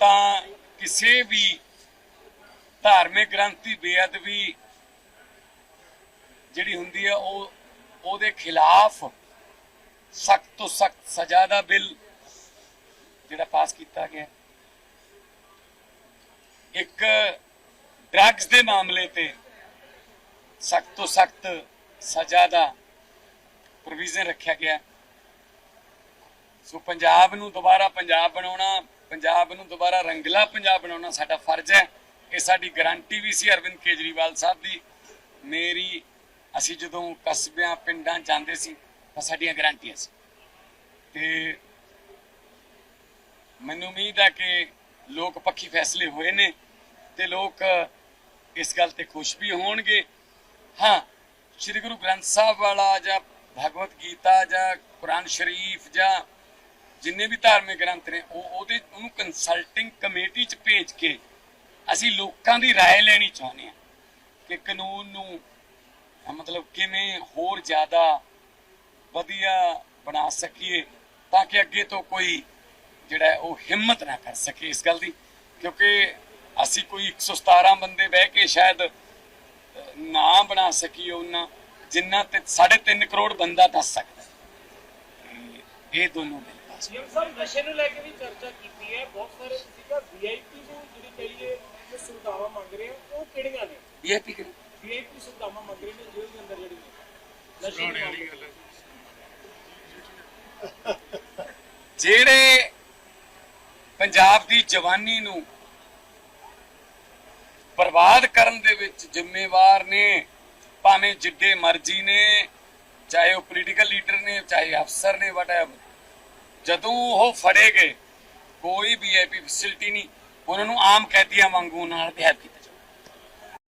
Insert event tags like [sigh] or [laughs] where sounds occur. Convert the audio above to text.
ਤਾਂ ਕਿਸੇ ਵੀ ਧਾਰਮਿਕ ਗ੍ਰੰਥ ਦੀ ਬੇਅਦਬੀ ਜਿਹੜੀ ਹੁੰਦੀ ਹੈ ਉਹ ਉਹਦੇ ਖਿਲਾਫ ਸਖਤ ਤੋਂ ਸਖਤ ਸਜ਼ਾ ਦਾ ਬਿੱਲ ਜਿਹੜਾ ਪਾਸ ਕੀਤਾ ਗਿਆ। ਇੱਕ ਡਰੱਗਸ ਦੇ ਮਾਮਲੇ ਤੇ ਸਖਤ ਤੋਂ ਸਖਤ ਸਜ਼ਾ ਦਾ ਪ੍ਰੋਵੀਜ਼ਨ ਰੱਖਿਆ ਗਿਆ। ਸੋ ਪੰਜਾਬ ਨੂੰ ਦੁਬਾਰਾ ਪੰਜਾਬ ਬਣਾਉਣਾ ਪੰਜਾਬ ਨੂੰ ਦੁਬਾਰਾ ਰੰਗਲਾ ਪੰਜਾਬ ਬਣਾਉਣਾ ਸਾਡਾ ਫਰਜ਼ ਹੈ। ਇਹ ਸਾਡੀ ਗਾਰੰਟੀ ਵੀ ਸੀ ਅਰਵਿੰਦ ਕੇਜਰੀਵਾਲ ਸਾਹਿਬ ਦੀ। ਮੇਰੀ, ਅਸੀਂ ਜਦੋਂ ਕਸਬਿਆਂ, ਪਿੰਡਾਂ ਜਾਂਦੇ ਸੀ, ਤਾਂ ਸਾਡੀਆਂ ਗਾਰੰਟੀਆਂ ਸੀ। ਤੇ ਮੈਨੂੰ ਉਮੀਦ ਹੈ ਕਿ ਲੋਕ ਪੱਖੀ ਫੈਸਲੇ ਹੋਏ ਨੇ ਤੇ ਲੋਕ ਇਸ ਗੱਲ ਤੇ ਖੁਸ਼ ਵੀ ਹੋਣਗੇ। ਹਾਂ, ਸ੍ਰੀ ਗੁਰੂ ਗ੍ਰੰਥ ਸਾਹਿਬ ਵਾਲਾ ਜਾਂ ਭਗਵਤ ਗੀਤਾ ਜਾਂ ਕੁਰਾਨ ਸ਼ਰੀਫ ਜਾਂ ਜਿੰਨੇ ਵੀ ਧਾਰਮਿਕ ਗ੍ਰੰਥ ਨੇ, ਉਹ ਉਹਦੇ ਉਹਨੂੰ ਕੰਸਲਟਿੰਗ ਕਮੇਟੀ ਚ ਭੇਜ ਕੇ ਅਸੀਂ ਲੋਕਾਂ ਦੀ رائے ਲੈਣੀ ਚਾਹੁੰਦੇ ਹਾਂ ਕਿ ਕਾਨੂੰਨ ਨੂੰ ਅਹ ਮਤਲਬ ਕਿਵੇਂ ਹੋਰ ਜ਼ਿਆਦਾ ਵਧੀਆ ਬਣਾ ਸਕੀਏ ਤਾਂ ਕਿ ਅੱਗੇ ਤੋਂ ਕੋਈ ਜਿਹੜਾ ਹੈ ਉਹ ਹਿੰਮਤ ਨਾ ਕਰ ਸਕੇ ਇਸ ਗੱਲ ਦੀ ਕਿਉਂਕਿ ਅਸੀਂ ਕੋਈ 117 ਬੰਦੇ ਬਹਿ ਕੇ ਸ਼ਾਇਦ ਅਹ, ਨਾ ਬਣਾ ਸਕੀਏ ਉਹਨਾਂ ਜਿੰਨਾ ਤੇ 3.5 ਕਰੋੜ ਬੰਦਾ ਦੱਸ ਸਕਦਾ ਹੈ। ਇਹ- ਇਹ ਦੋਨੋਂ ਬਿੱਲ ਪਾਸ ਸੀਐਮ ਸਾਹਿਬ ਨਸ਼ੇ ਨੂੰ ਲੈ ਕੇ ਵੀ ਚਰਚਾ ਕੀਤੀ ਹੈ। ਬਹੁਤ ਸਾਰੇ ਤੁਸੀਂ ਕਿਹਾ ਵੀਆਈਪੀ ਨੂੰ ਜਿਹੜੀ ਕਹੀਏ ਕਿ ਸੁਵਿਧਾਵਾਂ ਮੰਗ ਰਹੇ ਆ ਉਹ ਕਿਹੜੀਆਂ ਨੇ? ਵੀਆਈਪੀ ਕਰੀ ਵੀਆਈਪੀ ਸੁਵਿਧਾਵਾਂ ਮੰਗ ਰਹੇ ਨੇ ਜੇਲ੍ਹ ਦੇ ਅੰਦਰ ਜਿਹੜੀ ਨਸ਼ੇ ਦੀ ਵਾਲੀ ਗੱਲ [laughs] ਜਿਹੜੇ ਪੰਜਾਬ ਦੀ ਜਵਾਨੀ ਨੂੰ ਬਰਬਾਦ ਕਰਨ ਦੇ ਵਿੱਚ ਜ਼ਿੰਮੇਵਾਰ ਨੇ ਭਾਵੇਂ ਜਿੱਡੇ ਮਰਜ਼ੀ ਨੇ ਚਾਹੇ ਉਹ ਪੋਲੀਟੀਕਲ ਲੀਡਰ ਨੇ ਚਾਹੇ ਅਫਸਰ ਨੇ ਵਟਐਵਰ ਜਦੋਂ ਉਹ ਫੜੇ ਗਏ, ਕੋਈ ਵੀ ਵੀਆਈਪੀ ਫੈਸਿਲਿਟੀ ਨਹੀਂ, ਉਹਨਾਂ ਨੂੰ ਆਮ ਕੈਦੀਆਂ ਵਾਂਗੂ ਨਾਲ ਬਿਹੇਵ ਕੀਤਾ